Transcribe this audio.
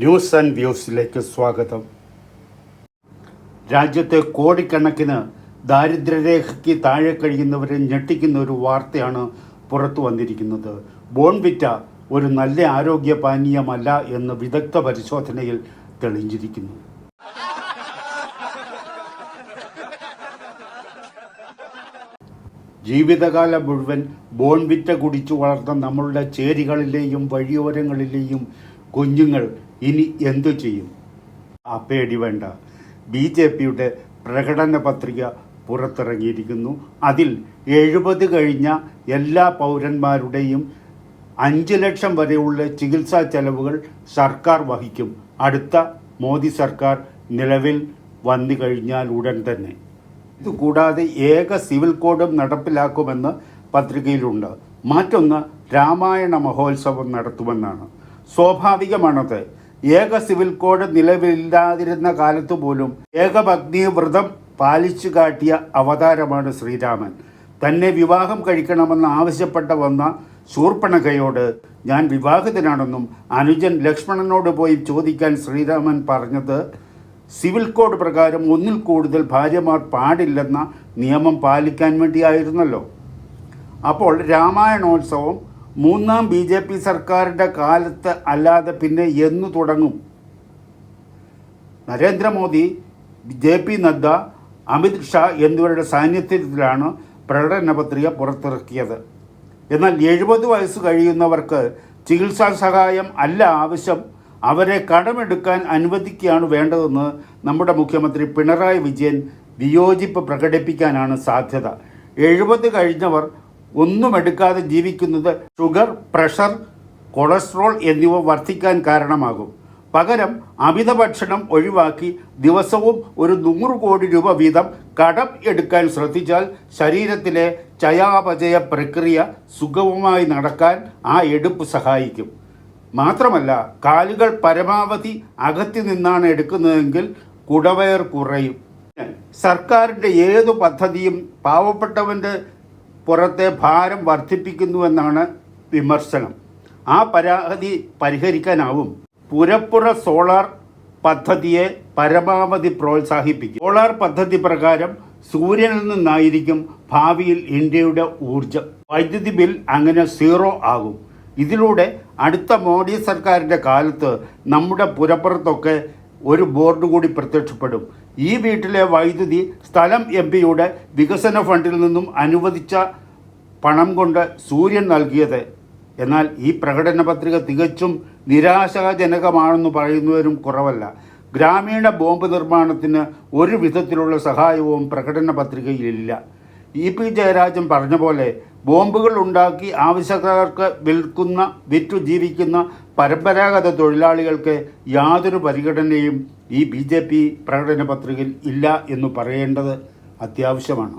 News and വ്യൂസിലേക്ക് സ്വാഗതം. രാജ്യത്തെ കോടിക്കണക്കിന് ദാരിദ്ര്യരേഖയ്ക്ക് താഴെ കഴിയുന്നവരെ ഞെട്ടിക്കുന്ന ഒരു വാർത്തയാണ് പുറത്തു വന്നിരിക്കുന്നത്. ബോൺവിറ്റ ഒരു നല്ല ആരോഗ്യ പാനീയമല്ല എന്ന് വിദഗ്ധ പരിശോധനയിൽ തെളിഞ്ഞിരിക്കുന്നു. ജീവിതകാലം മുഴുവൻ ബോൺവിറ്റ കുടിച്ചു വളർന്ന നമ്മളുടെ ചേരികളിലെയും വഴിയോരങ്ങളിലെയും കുഞ്ഞുങ്ങൾ ഇനി എന്തു ചെയ്യും? ആ പേടി വേണ്ട. ബി ജെ പിയുടെ പ്രകടന പത്രിക പുറത്തിറങ്ങിയിരിക്കുന്നു. അതിൽ എഴുപത് കഴിഞ്ഞ എല്ലാ പൗരന്മാരുടെയും അഞ്ച് ലക്ഷം വരെയുള്ള ചികിത്സാ ചെലവുകൾ സർക്കാർ വഹിക്കും. അടുത്ത മോദി സർക്കാർ നിലവിൽ വന്നു കഴിഞ്ഞാൽ ഉടൻ തന്നെ. ഇതുകൂടാതെ ഏക സിവിൽ കോഡും നടപ്പിലാക്കുമെന്ന് പത്രികയിലുണ്ട്. മറ്റൊന്ന് രാമായണ മഹോത്സവം നടത്തുമെന്നാണ്. സ്വാഭാവികമാണത്. ഏക സിവിൽ കോഡ് നിലവിലില്ലാതിരുന്ന കാലത്തുപോലും പോലും ഏകപത്നി വ്രതം പാലിച്ചു കാട്ടിയ അവതാരമാണ് ശ്രീരാമൻ. തന്നെ വിവാഹം കഴിക്കണമെന്ന് ആവശ്യപ്പെട്ട വന്ന ശൂർപ്പണകയോട് ഞാൻ വിവാഹിതനാണെന്നും അനുജൻ ലക്ഷ്മണനോട് പോയി ചോദിക്കാൻ ശ്രീരാമൻ പറഞ്ഞത് സിവിൽ കോഡ് പ്രകാരം ഒന്നിൽ കൂടുതൽ ഭാര്യമാർ പാടില്ലെന്ന നിയമം പാലിക്കാൻ വേണ്ടിയായിരുന്നല്ലോ. അപ്പോൾ രാമായണോത്സവം മൂന്നാം ബി ജെ പി സർക്കാരിന്റെ കാലത്ത് അല്ലാതെ പിന്നെ എന്ന് തുടങ്ങും? നരേന്ദ്രമോദി ജെ പി നദ്ദ അമിത് ഷാ എന്നിവരുടെ സാന്നിധ്യത്തിലാണ് പ്രകടന പത്രിക പുറത്തിറക്കിയത്. എന്നാൽ എഴുപത് വയസ്സ് കഴിയുന്നവർക്ക് ചികിത്സാ സഹായം അല്ല ആവശ്യം. അവരെ കടമെടുക്കാൻ അനുവദിക്കുകയാണ് വേണ്ടതെന്ന് നമ്മുടെ മുഖ്യമന്ത്രി പിണറായി വിജയൻ വിയോജിപ്പ് പ്രകടിപ്പിക്കാനാണ് സാധ്യത. എഴുപത് കഴിഞ്ഞവർ ഒന്നും എടുക്കാതെ ജീവിക്കുന്നത് ഷുഗർ പ്രഷർ കൊളസ്ട്രോൾ എന്നിവ വർദ്ധിക്കാൻ കാരണമാകും. പകരം അമിത ഭക്ഷണം ഒഴിവാക്കി ദിവസവും ഒരു നൂറ് കോടി രൂപ വീതം കടം എടുക്കാൻ ശ്രദ്ധിച്ചാൽ ശരീരത്തിലെ ചയാപചയ പ്രക്രിയ സുഗമമായി നടക്കാൻ ആ എടുപ്പ് സഹായിക്കും. മാത്രമല്ല കാലുകൾ പരമാവധി അകത്തി നിന്നാണ് എടുക്കുന്നതെങ്കിൽ കുടവയർ കുറയും. സർക്കാരിന്റെ ഏതു പദ്ധതിയും പാവപ്പെട്ടവന്റെ പുറത്തെ ഭാരം വർദ്ധിപ്പിക്കുന്നുവെന്നാണ് വിമർശനം. ആ പരാതി പരിഹരിക്കാനാവും. പുരപ്പുറ സോളാർ പദ്ധതിയെ പരമാവധി പ്രോത്സാഹിപ്പിക്കും. സോളാർ പദ്ധതി പ്രകാരം സൂര്യനിൽ നിന്നായിരിക്കും ഭാവിയിൽ ഇന്ത്യയുടെ ഊർജം വൈദ്യുതി ബിൽ അങ്ങനെ സീറോ ആകും. ഇതിലൂടെ അടുത്ത മോഡി സർക്കാരിന്റെ കാലത്ത് നമ്മുടെ പുരപ്പുറത്തൊക്കെ ഒരു ബോർഡ് കൂടി പ്രത്യക്ഷപ്പെടും. ഈ വീട്ടിലെ വൈദ്യുതി സ്ഥലം എം പിയുടെ വികസന ഫണ്ടിൽ നിന്നും അനുവദിച്ച പണം കൊണ്ട് സൂര്യൻ നൽകിയത്. എന്നാൽ ഈ പ്രകടന പത്രിക തികച്ചും നിരാശാജനകമാണെന്ന് പറയുന്നവരും കുറവല്ല. ഗ്രാമീണ ബോംബ് നിർമ്മാണത്തിന് ഒരു വിധത്തിലുള്ള സഹായവും പ്രകടന പത്രികയിലില്ല. ഇ പി ജയരാജൻ പറഞ്ഞ പോലെ ബോംബുകൾ ഉണ്ടാക്കി ആവശ്യക്കാർക്ക് വിൽക്കുന്ന വിറ്റു ജീവിക്കുന്ന പരമ്പരാഗത തൊഴിലാളികൾക്ക് യാതൊരു പരിഗണനയും ഈ ബി ജെ പി പ്രകടന പത്രികയിൽ ഇല്ല എന്ന് പറയേണ്ടത് അത്യാവശ്യമാണ്.